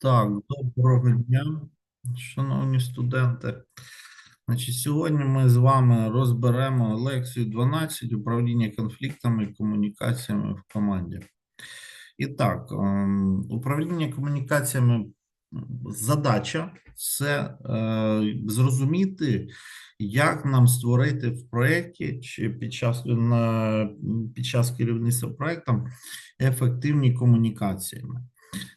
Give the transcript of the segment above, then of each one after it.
Так, доброго дня, шановні студенти. Значить, сьогодні ми з вами розберемо лекцію 12 управління конфліктами і комунікаціями в команді. І так, ем, управління комунікаціями задача це е, зрозуміти, як нам створити в проєкті чи під час, на, під час керівництва проєктом ефективні комунікаціями.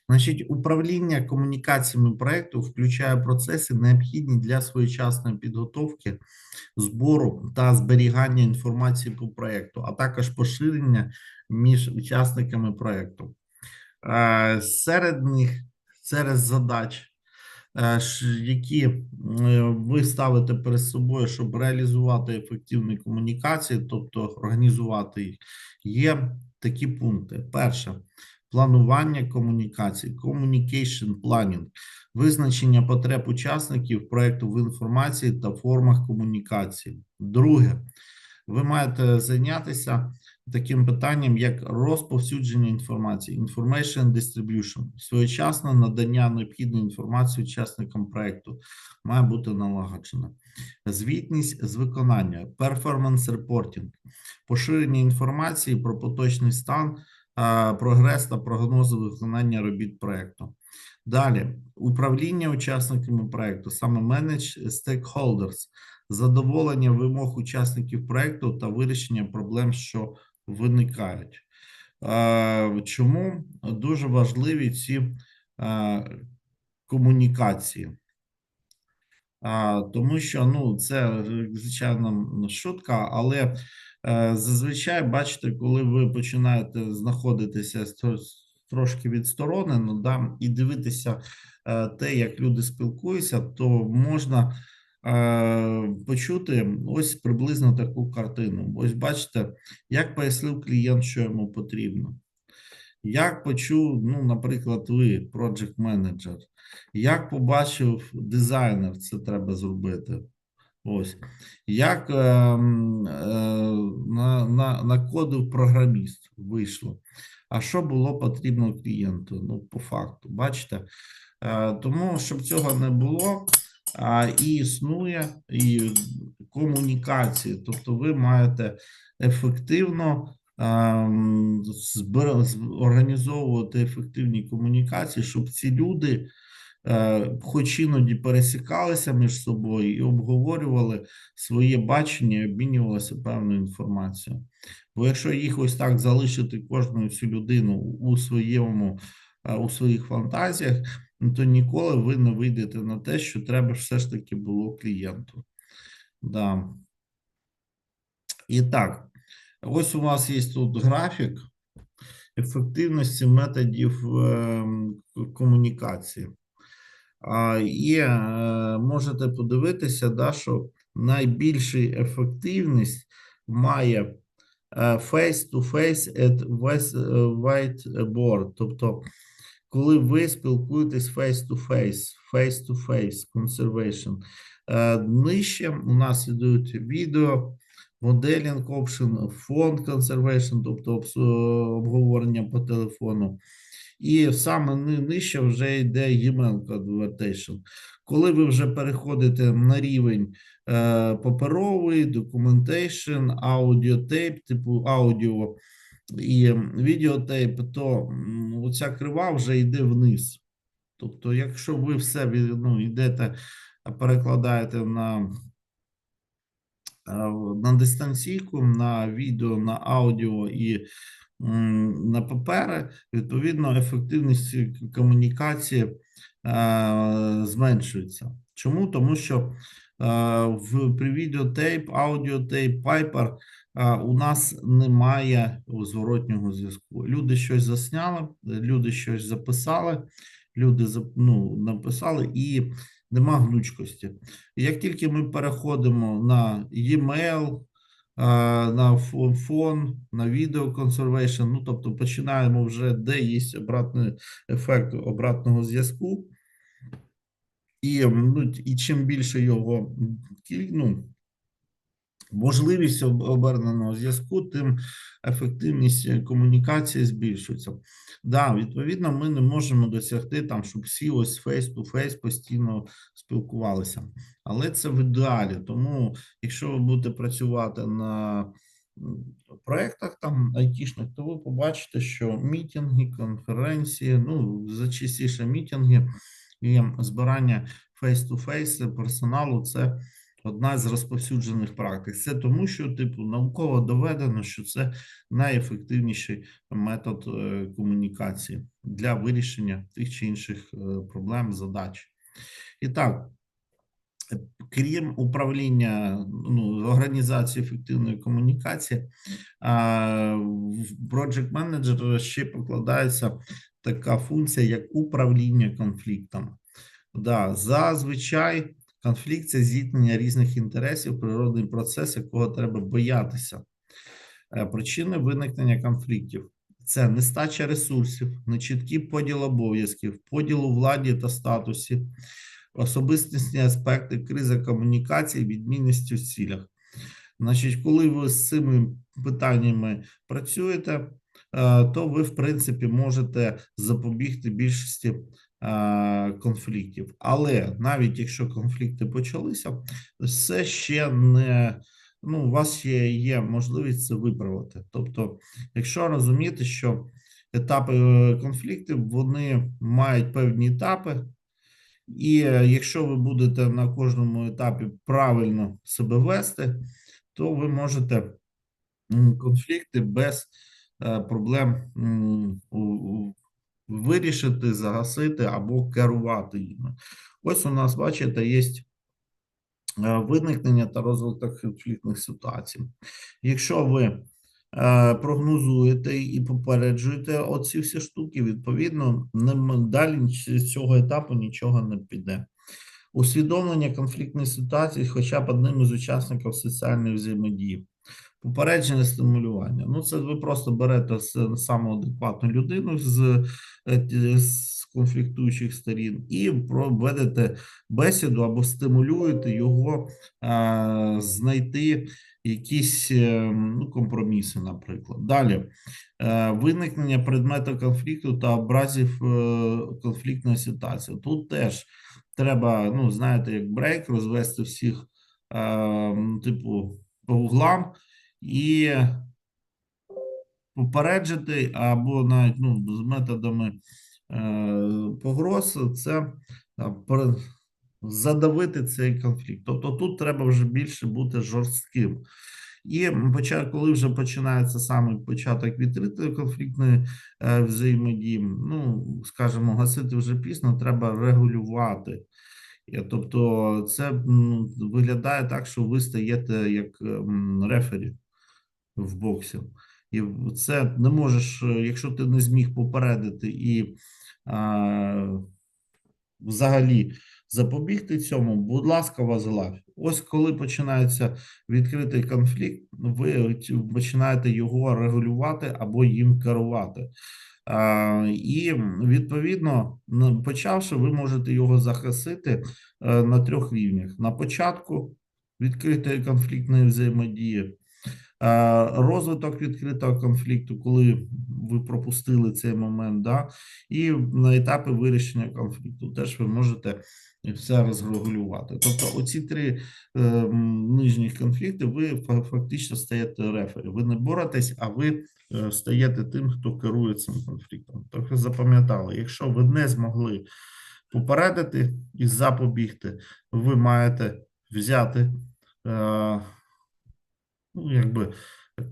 Значить, управління комунікаціями проекту включає процеси, необхідні для своєчасної підготовки, збору та зберігання інформації по проекту, а також поширення між учасниками проекту. Е, Серед них, серед задач, е, які е, ви ставите перед собою, щоб реалізувати ефективні комунікації, тобто організувати їх, є такі пункти. Перше планування комунікацій, communication planning, визначення потреб учасників проекту в інформації та формах комунікації. Друге, ви маєте зайнятися таким питанням, як розповсюдження інформації, information distribution, своєчасне надання необхідної інформації учасникам проекту має бути налагоджено. Звітність з виконання, performance reporting, поширення інформації про поточний стан прогрес та прогнози виконання робіт проекту. Далі управління учасниками проекту, саме менедж stakeholders, задоволення вимог учасників проекту та вирішення проблем, що виникають. Е, Чому дуже важливі ці е, комунікації? Тому що ну це е, звичайно шутка, але е, зазвичай бачите, коли ви починаєте знаходитися трошки відсторонено, да, і дивитися е, те, як люди спілкуються, то можна е, почути ось приблизно таку картину. Ось бачите, як пояснив клієнт, що йому потрібно. Як почув, ну, наприклад, ви, project менеджер, як побачив дизайнер, це треба зробити. Ось. Як е, е, на, на, накодив програміст вийшло. А що було потрібно клієнту? Ну, по факту, бачите? Е, тому, щоб цього не було, а, і існує і комунікації. Тобто, ви маєте ефективно ем, збира- організовувати ефективні комунікації, щоб ці люди, е, хоч іноді пересікалися між собою і обговорювали своє бачення, і обмінювалися певною інформацією. Бо якщо їх ось так залишити кожну цю людину у своєму, е, у своїх фантазіях, ну, то ніколи ви не вийдете на те, що треба все ж таки було клієнту. Да. І так, ось у вас є тут графік ефективності методів ем, комунікації. І е, можете подивитися, да, що найбільша ефективність має е, face-to-face at е, whiteboard. Тобто, коли ви спілкуєтесь face-to-face, face-to-face conservation. Нижче у нас ідуть відео, моделінг option, фонд conservation, тобто обговорення по телефону. І саме ни- нижче вже йде email conversation. Коли ви вже переходите на рівень е, паперовий, documentation, аудіотейп, типу аудіо і відеотейп, то оця крива вже йде вниз. Тобто, якщо ви все ну, йдете, перекладаєте на, е, на дистанційку, на відео, на аудіо і на папери, відповідно, ефективність комунікації е, зменшується. Чому? Тому що е, в при відеотейп, аудіотейп, пайпер е, у нас немає зворотнього зв'язку. Люди щось засняли, люди щось записали, люди ну, написали і нема гнучкості. Як тільки ми переходимо на e-mail, на фон, на відео консервейшн. ну тобто починаємо вже, де є обратний ефект обратного зв'язку, і, ну, і чим більше його ну, можливість оберненого зв'язку, тим ефективність е, комунікації збільшується. Да, відповідно, ми не можемо досягти там, щоб всі ось face-to-face постійно спілкувалися. Але це в ідеалі. Тому, якщо ви будете працювати на м, проектах там айтішних, то ви побачите, що мітинги, конференції, ну зачастіше мітинги і збирання face-to-face персоналу це одна з розповсюджених практик. Це тому, що типу науково доведено, що це найефективніший метод е, комунікації для вирішення тих чи інших е, проблем, задач. І так, крім управління ну, організації ефективної комунікації, в Project Manager ще покладається така функція, як управління конфліктом. Да, зазвичай конфлікт це зіткнення різних інтересів, природний процес, якого треба боятися. Е, Причини виникнення конфліктів це нестача ресурсів, нечіткий поділ обов'язків, поділ у владі та статусі, особистісні аспекти, криза комунікації, відмінність у цілях. Значить, коли ви з цими питаннями працюєте, е, то ви, в принципі, можете запобігти більшості конфліктів. Але навіть якщо конфлікти почалися, все ще не ну, у вас ще є можливість це виправити. Тобто, якщо розуміти, що етапи е, конфліктів вони мають певні етапи, і е, якщо ви будете на кожному етапі правильно себе вести, то ви можете конфлікти без е, проблем вирішити, загасити або керувати їми. Ось у нас, бачите, є е, виникнення та розвиток конфліктних ситуацій. Якщо ви е, прогнозуєте і попереджуєте оці всі штуки, відповідно, далі з цього етапу нічого не піде. Усвідомлення конфліктної ситуації, хоча б одним із учасників соціальної взаємодії. Попередження стимулювання. Ну, це ви просто берете саму адекватну людину з, е, з конфліктуючих сторін і проведете бесіду або стимулюєте його е, знайти якісь е, ну, компроміси, наприклад. Далі е, виникнення предмету конфлікту та образів е, конфліктної ситуації. Тут теж треба, ну, знаєте, як брейк, розвести всіх, е, типу, по углам і попереджити або навіть ну, з методами е, погроз, це е, задавити цей конфлікт. Тобто тут треба вже більше бути жорстким. І коли вже починається саме початок відкритої конфліктної е, взаємодії, ну скажімо, гасити вже пізно, треба регулювати. Тобто, це виглядає так, що ви стаєте як рефері в боксі. І це не можеш, е, якщо ти не зміг попередити і а, взагалі запобігти цьому, будь ласка, возглавь. Ось коли починається відкритий конфлікт, ви починаєте його регулювати або їм керувати. А, і відповідно, почавши, ви можете його захистити е, на трьох рівнях: на початку відкритої конфліктної взаємодії, Розвиток відкритого конфлікту, коли ви пропустили цей момент, да, і на етапі вирішення конфлікту теж ви можете все розрегулювати. Тобто, оці три е, м, нижніх конфлікти, ви фактично стаєте рефері. Ви не боретесь, а ви е, стаєте тим, хто керує цим конфліктом. Тобто запам'ятали, якщо ви не змогли попередити і запобігти, ви маєте взяти. Е, ну, якби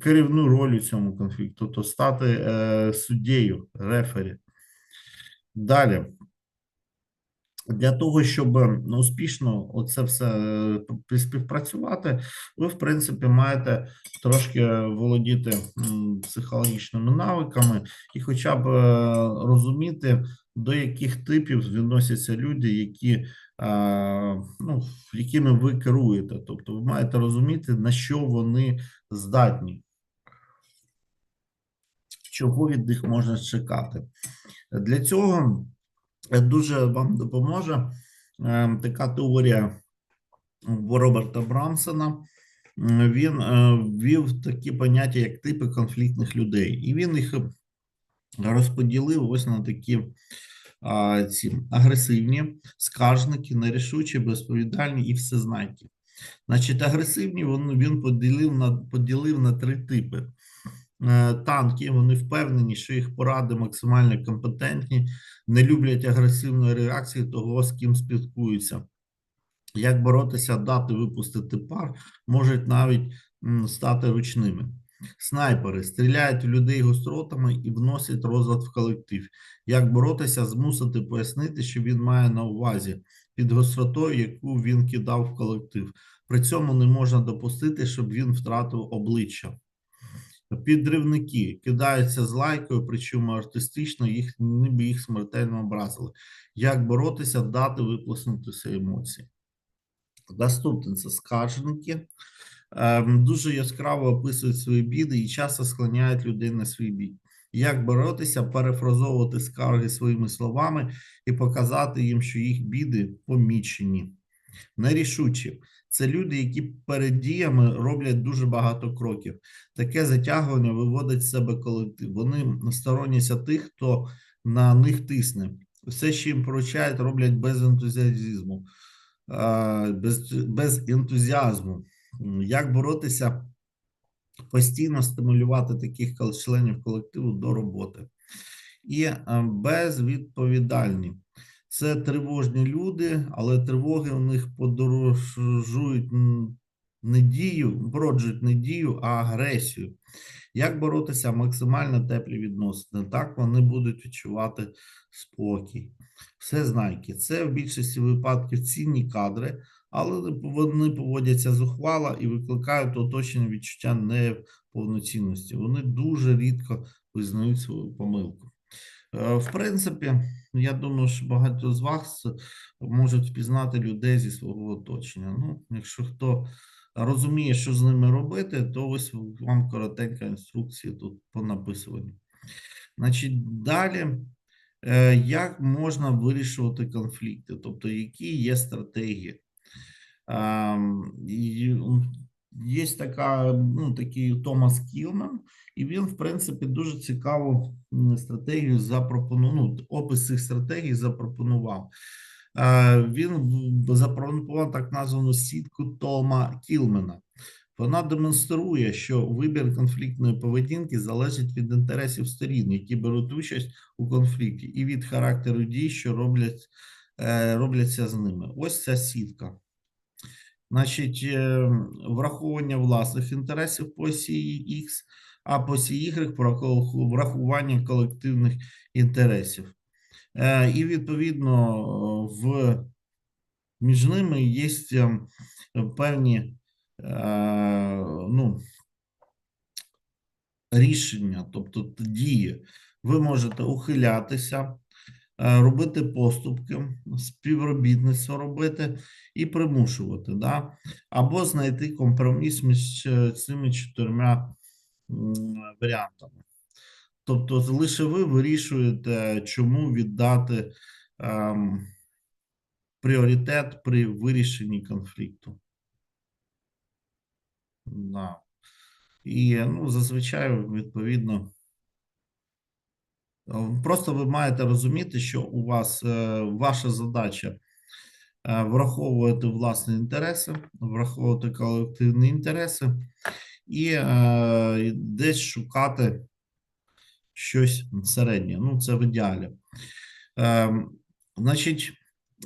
керівну роль у цьому конфлікту, тобто стати е, суддєю, рефері. Далі. Для того, щоб ну, успішно оце все е, співпрацювати, ви, в принципі, маєте трошки володіти психологічними навиками і хоча б е, розуміти, до яких типів відносяться люди, які, ну, якими ви керуєте. Тобто, ви маєте розуміти, на що вони здатні, чого від них можна чекати. Для цього дуже вам допоможе е, така теорія Роберта Брамсона. він е, ввів такі поняття, як типи конфліктних людей, і він їх розподілив ось на такі а, ці агресивні, скаржники, нерішучі, безповідальні і всезнайкі. Значить, агресивні він, він поділив на поділив на три типи. Е, Танки вони впевнені, що їх поради максимально компетентні, не люблять агресивної реакції того, з ким спілкуються. Як боротися, дати випустити пар, можуть навіть стати ручними. Снайпери стріляють у людей гостротами і вносять розлад в колектив. Як боротися, змусити пояснити, що він має на увазі під гостротою, яку він кидав в колектив. При цьому не можна допустити, щоб він втратив обличчя. Підривники кидаються з лайкою, причому артистично їх ніби їх смертельно образили. Як боротися, дати виплеснутися емоції. Наступне це скаржники. Ем, Дуже яскраво описують свої біди і часто склоняють людей на свій бік. Як боротися, перефразовувати скарги своїми словами і показати їм, що їх біди помічені. Нерішучі це люди, які перед діями роблять дуже багато кроків. Таке затягування виводить з себе колектив. Вони стороняться тих, хто на них тисне. Все, що їм поручають, роблять без ентузіазму. е, Без, без ентузіазму. Як боротися, постійно стимулювати таких членів колективу до роботи. І е, безвідповідальні. Це тривожні люди, але тривоги у них подорожують м, не дію, породжують не дію, а агресію. Як боротися максимально теплі відносини? Так вони будуть відчувати спокій. Все знайки. Це в більшості випадків цінні кадри, але вони поводяться зухвало і викликають оточення відчуття неповноцінності. Вони дуже рідко визнають свою помилку. Е, В принципі, я думаю, що багато з вас можуть впізнати людей зі свого оточення. Ну, якщо хто розуміє, що з ними робити, то ось вам коротенька інструкція тут по написуванню. Значить, далі, як можна вирішувати конфлікти, тобто які є стратегії? Ем, Є така, ну, такий Томас Кілман, і він, в принципі, дуже цікаву стратегію запропонував. Ну, опис цих стратегій запропонував. Е, Він запропонував так названу сітку Тома Кілмена. Вона демонструє, що вибір конфліктної поведінки залежить від інтересів сторін, які беруть участь у конфлікті, і від характеру дій, що роблять, е, робляться з ними. Ось ця сітка. Значить, е, враховування власних інтересів по осі Х, а по осі Y врахування колективних інтересів. Е, І відповідно в між ними є певні ну, рішення, тобто дії. Ви можете ухилятися, е, робити поступки, співробітництво робити і примушувати, да? або знайти компроміс між е, цими чотирма варіантами. Тобто, лише ви вирішуєте, чому віддати ем, пріоритет при вирішенні конфлікту. Да. І ну, зазвичай, відповідно, е, просто ви маєте розуміти, що у вас е, ваша задача е, враховувати власні інтереси, враховувати колективні інтереси і десь шукати щось середнє. Ну, це в ідеалі. Е, значить,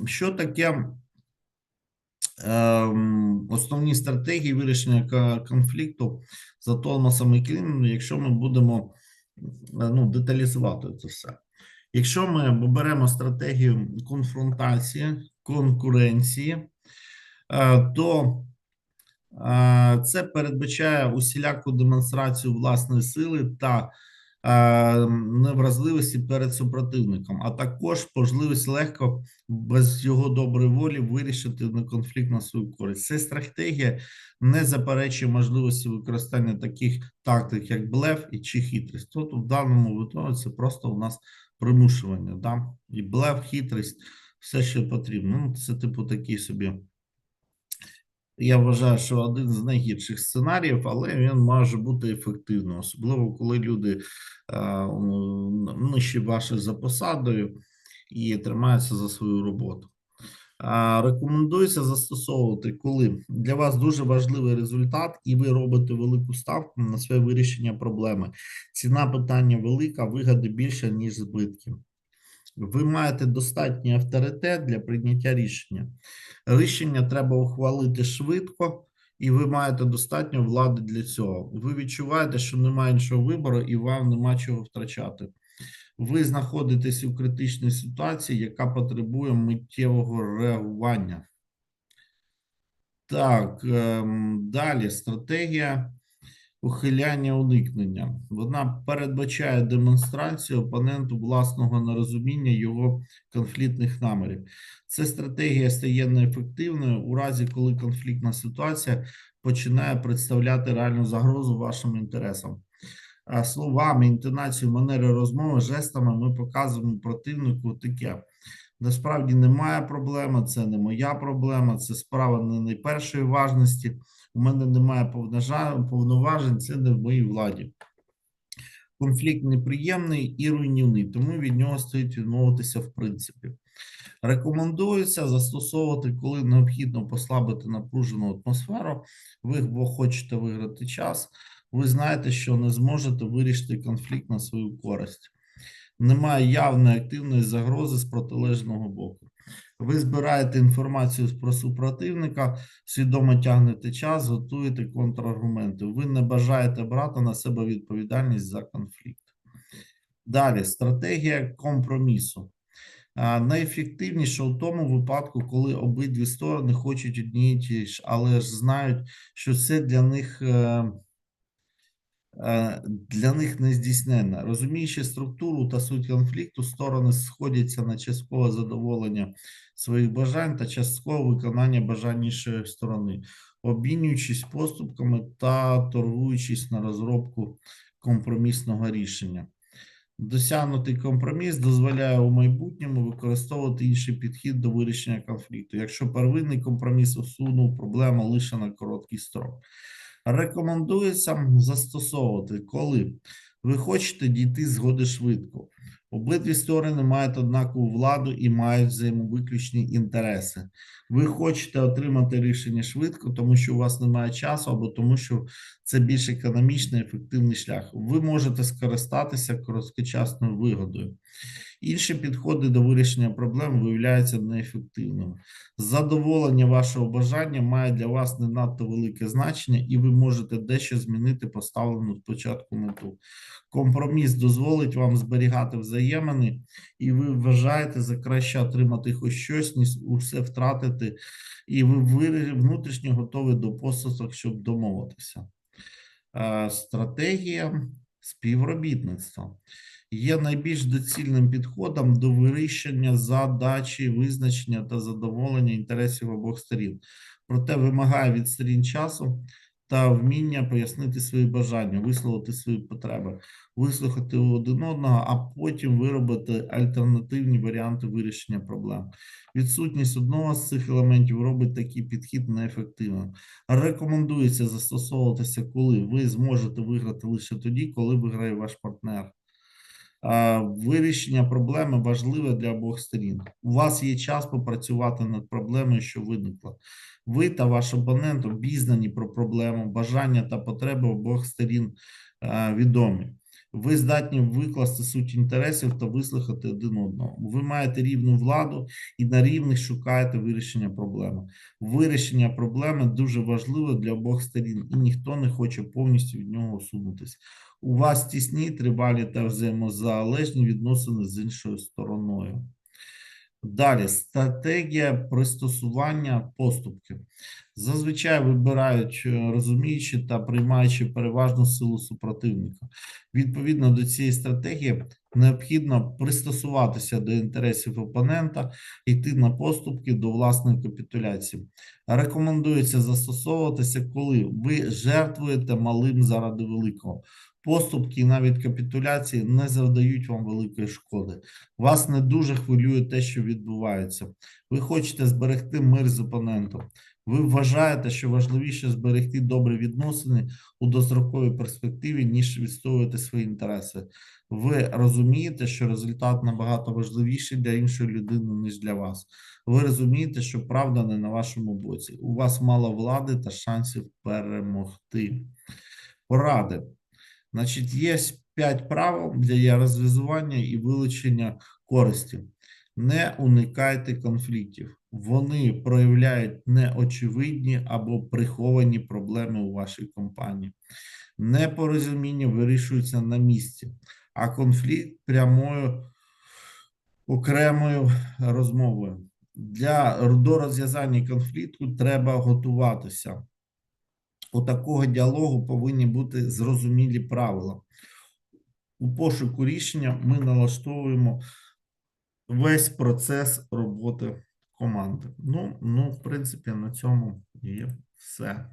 що таке ем, основні стратегії вирішення конфлікту за Томасом і Кліном, якщо ми будемо е, ну, деталізувати це все. Якщо ми беремо стратегію конфронтації, конкуренції, е, то е, це передбачає усіляку демонстрацію власної сили та невразливості перед супротивником, а також можливість легко без його доброї волі вирішити конфлікт на свою користь. Ця стратегія не заперечує можливості використання таких тактик, як блеф і чи хитрість. Тут в даному випадку це просто у нас примушування. Да? І блеф, хитрість, все, що потрібно. Ну, це типу такий собі Я вважаю, що один з найгірших сценаріїв, але він може бути ефективним, особливо коли люди нижче ваші за посадою і тримаються за свою роботу. Рекомендується застосовувати, коли для вас дуже важливий результат, і ви робите велику ставку на своє вирішення проблеми. Ціна питання велика, вигоди більше, ніж збитків. Ви маєте достатній авторитет для прийняття рішення. Рішення треба ухвалити швидко, і ви маєте достатньо влади для цього. Ви відчуваєте, що немає іншого вибору, і вам нема чого втрачати. Ви знаходитесь у критичній ситуації, яка потребує миттєвого реагування. Так, ем, далі стратегія ухиляння уникнення. Вона передбачає демонстрацію опоненту власного нерозуміння його конфліктних намірів. Ця стратегія стає неефективною у разі, коли конфліктна ситуація починає представляти реальну загрозу вашим інтересам. Словами, інтонацією, манери розмови, жестами ми показуємо противнику таке. Насправді немає проблеми, це не моя проблема, це справа не найпершої важності. У мене немає повноважень, це не в моїй владі. Конфлікт неприємний і руйнівний, тому від нього стоїть відмовитися в принципі. Рекомендується застосовувати, коли необхідно послабити напружену атмосферу. Ви бо хочете виграти час. Ви знаєте, що не зможете вирішити конфлікт на свою користь. Немає явної активної загрози з протилежного боку. Ви збираєте інформацію про супротивника, свідомо тягнете час, готуєте контраргументи. Ви не бажаєте брати на себе відповідальність за конфлікт. Далі стратегія компромісу. Найефективніше у тому випадку, коли обидві сторони хочуть одні і ж, але ж знають, що це для них. Е, Для них не здійсненна. Розуміючи структуру та суть конфлікту, сторони сходяться на часткове задоволення своїх бажань та часткове виконання бажань сторони, обмінюючись поступками та торгуючись на розробку компромісного рішення. Досягнутий компроміс дозволяє у майбутньому використовувати інший підхід до вирішення конфлікту, якщо первинний компроміс усунув проблему лише на короткий строк. Рекомендується застосовувати, коли ви хочете дійти згоди швидко. Обидві сторони мають однакову владу і мають взаємовиключні інтереси. Ви хочете отримати рішення швидко, тому що у вас немає часу, або тому, що це більш економічний ефективний шлях. Ви можете скористатися короткочасною вигодою. Інші підходи до вирішення проблем виявляються неефективними. Задоволення вашого бажання має для вас не надто велике значення, і ви можете дещо змінити поставлену спочатку мету. Компроміс дозволить вам зберігати взаємини, і ви вважаєте за краще отримати хоч щось, ніж усе втратити, і ви внутрішньо готові до поступок, щоб домовитися. Е, Стратегія співробітництва є найбільш доцільним підходом до вирішення задачі, визначення та задоволення інтересів обох сторін. Проте вимагає від сторін часу та вміння пояснити свої бажання, висловити свої потреби, вислухати один одного, а потім виробити альтернативні варіанти вирішення проблем. Відсутність одного з цих елементів робить такий підхід неефективним. Рекомендується застосовуватися, коли ви зможете виграти лише тоді, коли виграє ваш партнер. Вирішення проблеми важливе для обох сторін. У вас є час попрацювати над проблемою, що виникла. Ви та ваш опонент обізнані про проблему, бажання та потреби обох сторін е, відомі. Ви здатні викласти суть інтересів та вислухати один одного. Ви маєте рівну владу і на рівних шукаєте вирішення проблеми. Вирішення проблеми дуже важливе для обох сторін, і ніхто не хоче повністю від нього усунутися. У вас тісні, тривалі та взаємозалежні відносини з іншою стороною. Далі стратегія пристосування поступки. Зазвичай вибирають е, розуміючи та приймаючи переважну силу супротивника. Відповідно до цієї стратегії необхідно пристосуватися до інтересів опонента, йти на поступки до власної капітуляції. Рекомендується застосовуватися, коли ви жертвуєте малим заради великого. Поступки і навіть капітуляції не завдають вам великої шкоди. Вас не дуже хвилює те, що відбувається. Ви хочете зберегти мир з опонентом. Ви вважаєте, що важливіше зберегти добрі відносини у достроковій перспективі, ніж відстоювати свої інтереси. Ви розумієте, що результат набагато важливіший для іншої людини, ніж для вас. Ви розумієте, що правда не на вашому боці. У вас мало влади та шансів перемогти. Поради. Значить, є п'ять правил для розв'язування і вилучення користі. Не уникайте конфліктів. Вони проявляють неочевидні або приховані проблеми у вашій компанії. Непорозуміння вирішується на місці, а конфлікт прямою окремою розмовою. Для до розв'язання конфлікту треба готуватися. У такого діалогу повинні бути зрозумілі правила. У пошуку рішення ми налаштовуємо весь процес роботи команди. Ну, ну, в принципі, на цьому є все.